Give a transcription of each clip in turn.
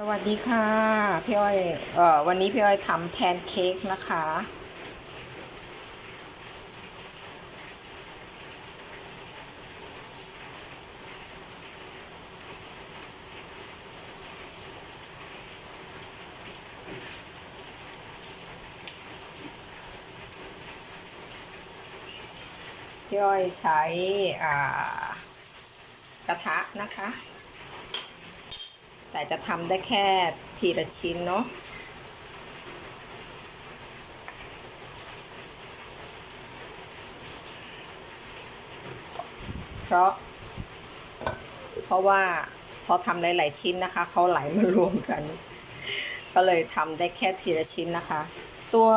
สวัสดีค่ะพี่อ้อยเอ่อวันนี้พี่อ้อยทำแพนเค้กนะคะ พี่อ้อยใช้อ่ากระทะนะคะ แต่จะทำได้แค่ทีละชิ้นเนาะเพราะ เพราะว่าพอทำหลาย ๆ ชิ้นนะคะเขาไหลมารวมกัน ก็เลยทำได้แค่ทีละชิ้นนะคะ ตัว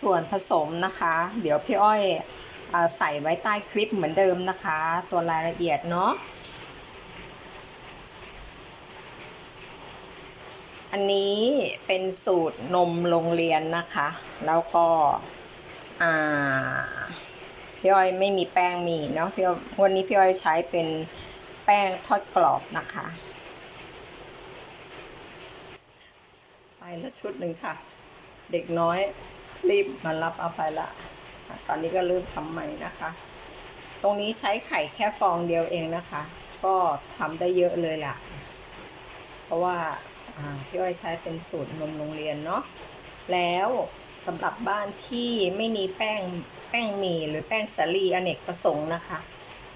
ส่วนผสมนะคะ เดี๋ยวพี่อ้อยอใส่ไว้ใต้คลิปเหมือนเดิมนะคะ ตัวรายละเอียดเนาะ อันนี้เป็นสูตรนมโรงเรียนนะคะ แล้วก็อ่าพี่อ้อยไม่มีแป้งมีเนาะพี่วันนี้พี่อ้อยใช้เป็นแป้งทอดกรอบนะคะ ไปแล้วชุดหนึ่งค่ะ เด็กน้อยรีบมารับเอาไปละตอนนี้ก็เริ่มทำใหม่นะคะ ตรงนี้ใช้ไข่แค่ฟองเดียวเองนะคะ ก็ทำได้เยอะเลยล่ะ เพราะว่า พี่อ้อยใช้เป็นสูตรนมโรงเรียนเนาะแล้วสำหรับบ้านที่ไม่มีแป้งแป้งหมี่หรือแป้งสาลีอเนกประสงค์นะคะ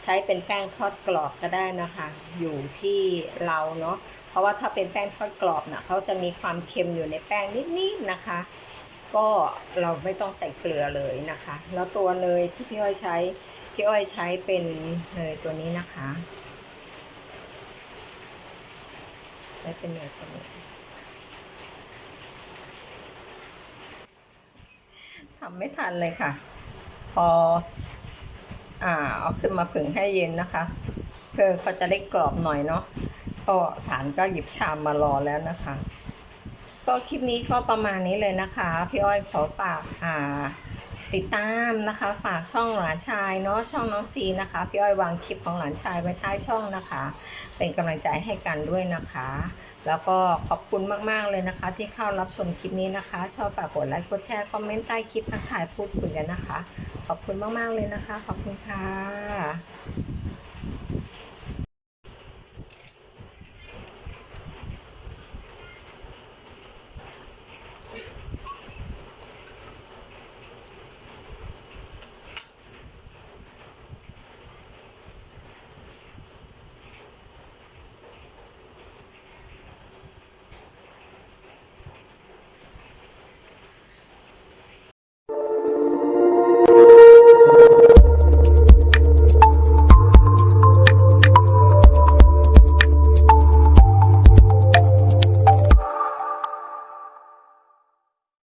ใช้เป็นแป้งทอดกรอบก็ได้นะคะ อยู่ที่เราเนาะเพราะว่าถ้าเป็นแป้งทอดกรอบนะเขาจะมีความเค็มอยู่ในแป้งนิดๆนะคะ ก็เราไม่ต้องใส่เกลือเลยนะคะ แล้วตัวเนยที่พี่อ้อยใช้พี่อ้อยใช้เป็นเนยตัวนี้นะคะ ใช้เป็นเนยตัวนี้ทำไม่ทันเลยค่ะ พอ อ่า เอาขึ้นมาผึ่งให้เย็นนะคะเพื่อเขาจะได้กรอบหน่อยเนาะก็ฐานก็หยิบชามมารอแล้วนะคะ ก็คลิปนี้ก็ประมาณนี้เลยนะคะ พี่อ้อยขอฝากอ่า ติดตามนะคะฝากช่องหลานชายเนาะช่องน้องซีนะคะพี่อ้อยวางคลิปของหลานชายไว้ใต้ช่องนะคะ เป็นกำลังใจให้กันด้วยนะคะ แล้วก็ขอบคุณมากๆเลยนะคะ ที่เข้ารับชมคลิปนี้นะคะ ชอบฝากกดไลค์กดแชร์คอมเมนต์ใต้คลิปทักทายพูดคุยกันนะคะ ขอบคุณมากๆเลยนะคะ ขอบคุณค่ะ